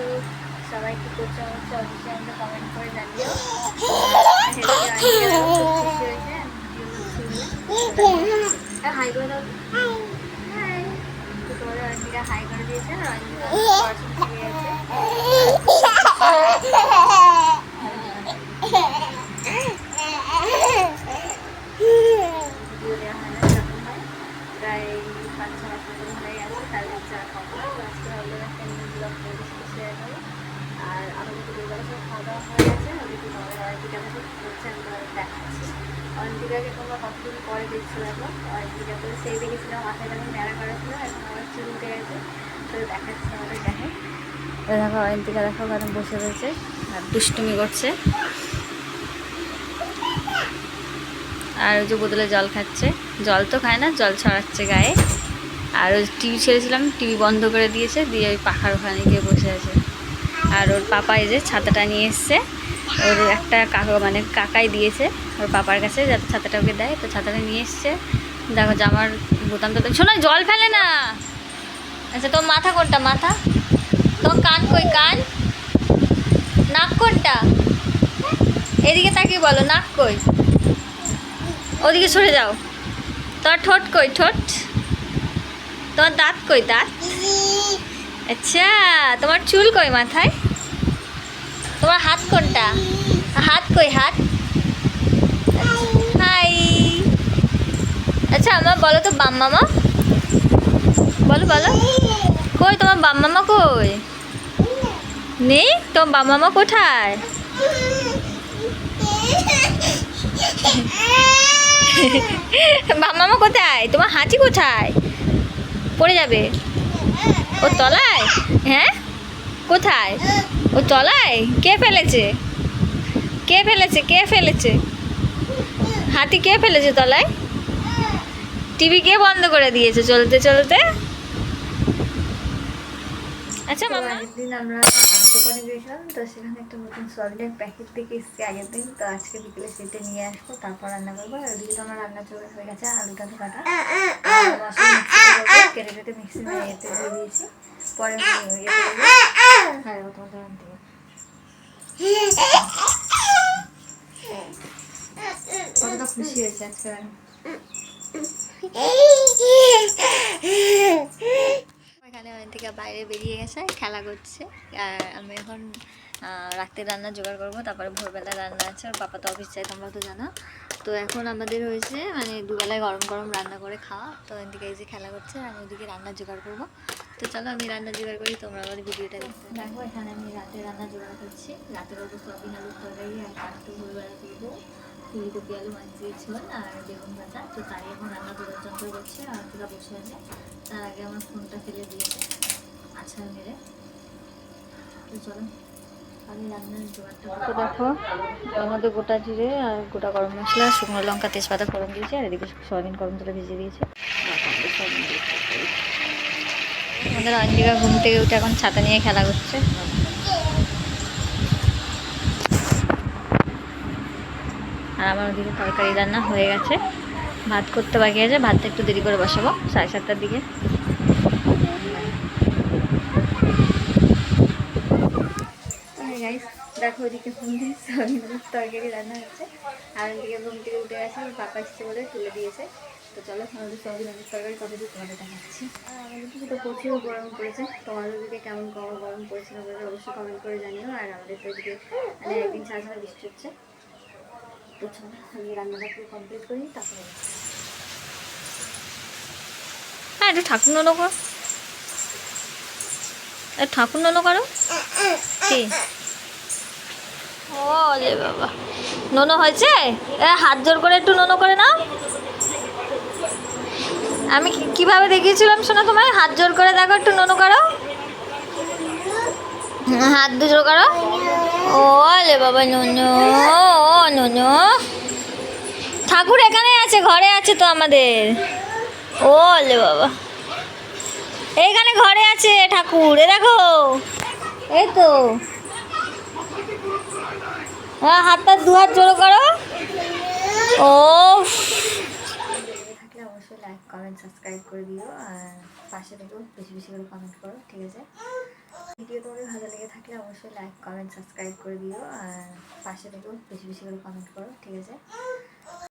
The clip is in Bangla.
করছ সবাই কি করছ হচ্ছে অবশ্যই আমাকে কমেন্ট করে জানিও হাই করে দাও তোমাদের আন্টিরা হাই করে দিয়েছে আর অঞ্জিতা পড়াশোনা শিখে গেছে ভিডিও দেওয়া হয় না সেরকম হয় প্রায় পাঁচ ছ মাস মতন হয়ে গেছে তার বাচ্চা কম হয় তো আজকে ভাবলাম একটা নিউ ব্লগ করে শেয়ার করব আর আমাদের তো দুর্গা দাওয়া হয়ে পরে দেখছ দেখো অয়ন্তিকা তো সেই দেখেছিলাম মাথায় যখন করা ছিল এখন চুল উঠে গেছে অয়ন্তিকা দেখো ওখানে বসে রয়েছে আর দুষ্টুমি করছে। আর ওই যে বোতলে জল খাচ্ছে। জল তো খায় না, জল ছড়াচ্ছে গায়ে। আর ওই টিভি ছেড়েছিলাম, টিভি বন্ধ করে দিয়েছে, দিয়ে ওই পাখার ওখানে গিয়ে বসে আছে। আর ওর পাপা এই যে ছাতাটা নিয়ে এসছে। ওর একটা কাকা মানে কাকাই দিয়েছে ওর পাপার কাছে, যাতে ছাতাটা ওকে দেয়। তো ছাতাটা নিয়ে এসছে। দেখো, জামার বোতামটা তো শোনো, জল ফেলে না। আচ্ছা তোর মাথা কোনটা, মাথা? তোর কান কই, কান? নাক কোনটা? এদিকে তাকিয়ে বলো, নাক কই? ওদিকে সরে যাও। তোমার ঠোঁট কই, ঠোঁট? তোমার দাঁত কই, দাঁত? আচ্ছা তোমার চুল কই মাথায়? তোমার হাত কোনটা? হাত কই হাত? হাই। আচ্ছা আমার বলো তো বাম মামা। বলো বলো। কই তোমার বাম মামা কই? নেই? তোমার বাম মামা কোথায়? বাম মামা কোথায়? তোমার হাঁচি কোথায়? পড়ে যাবে। ও তলায়? হ্যাঁ? কোথায়? ও তলায়? কে ফেলেছে? কে ফেলেছে? কে ফেলেছে? হাতি কে ফেলেছে তলায়? টিভি কে বন্ধ করে দিয়েছে চলতে চলতে? আচ্ছা মামা। দিন আমরা দোকানে গিয়েছিলাম তো সেখানে একটা নতুন সয়াবিনের প্যাকেট থেকে এসেছি আগের দিন। তো আজকে বিকেলে সেটা নিয়ে আসব তারপর রান্না করব। আর ওদিকে তো আমার রান্না চলে হয়ে গেছে আলুটা তো কাটা মশলা মিক্সিতে করব, কেটে কেটে মিক্সি দিয়ে দিয়েছি পরে তোমাদের আনতে এখানে ওখান থেকে বাইরে বেরিয়ে গেছে খেলা করছে আর আমি এখন আহ, রাতে রান্না জোগাড় করব তারপরে ভোরবেলা রান্না আছে ওর পাপা তো অফিস যায় তোমরা তো জানো তো এখন আমাদের হয়েছে মানে দুবেলায় গরম গরম রান্না করে খাওয়া। তো এদিকে এই যে খেলা করছে আমি ওদিকে রান্না জোগাড় করব। তো চলো আমি রান্না জোগাড় করি, তোমরা আবার ভিডিওটা দেখতে দেখো, এখানে আমি রাতে রান্না জোগাড় করছি। রাতের ওপর সয়াবিন, আলুর তরকারি, আর কাটতে ভোরবেলা করব। ফুলকপি, আলু মাছের ঝোল, আর বেগুন ভাজা। তো তাই এখন রান্না জোগাড় যন্ত্র করছে, আর তোরা বসে আছে। তার আগে আমার ফোনটা ফেলে দিয়েছে, আছাড় মেরে। তো চলো। তো দেখো। তার মধ্যে গোটা জিরে আর গোটা গরম মশলা, শুকনো লঙ্কা, তেজপাতা গরম দিয়েছি, আর এদিকে সয়াবিন গরম তেলে ভিজিয়ে দিয়েছি। আমাদের অঞ্জিকা ঘুম থেকে উঠে এখন ছাতা নিয়ে খেলা করছে। আর আমার ওদিকে তরকারি রান্না হয়ে গেছে। ভাত করতে বাকি আছে, ভাতটা একটু দেরি করে বসাবো, সাড়ে সাতটার দিকে। গাইস দেখো ওদিকে সয়াবিনের তরকারি রান্না হচ্ছে। আর ওদিকে ঘুম থেকে উঠে গেছে, ওর পাপা এসছে বলে তুলে দিয়েছে। তো চলো, আমাদের সয়াবিনের তরকারি কত তোমাদের দেখাচ্ছি। আর আমাদের তো গরম পড়েছে। তোমাদের দিকে কেমন গরম গরম পড়েছে আমাদের অবশ্যই কমেন্ট করে জানিও। আর আমাদের তো এদিকে মানে একদিন ছাড়া বৃষ্টি হচ্ছে। তো চলো, আমি রান্নাটা পুরো কমপ্লিট করি, তারপরে হ্যাঁ একটু ঠাকুর নলো করো। ঠাকুর নলো করো কি? ও রে বাবা। নোনো হয়েছে? হাত জোর করে একটু নোনো করে নাও। আমি কীভাবে দেখিয়েছিলাম শোনো তোমায়? হাত জোর করে দেখো, একটু নোনো করো। হাত দুজোর করো। ও লে বাবা, নোনো নোনো। ঠাকুর এখানে আছে, ঘরে আছে তো আমাদের। ও লে বাবা। এইখানে ঘরে আছে ঠাকুর, এ দেখো। এই তো। হ্যাঁ হাতটা দু হাত জোড়ো করো। ও অবশ্যই লাইক কমেন্ট সাবস্ক্রাইব করে দিও, আর পাশে থেকেও বেশি বেশি করে কমেন্ট করো, ঠিক আছে? ভিডিও তোমাদের ভালো লেগে থাকে থাকলে অবশ্যই লাইক কমেন্ট সাবস্ক্রাইব করে দিও, আর পাশে থেকেও বেশি বেশি করে কমেন্ট করো, ঠিক আছে?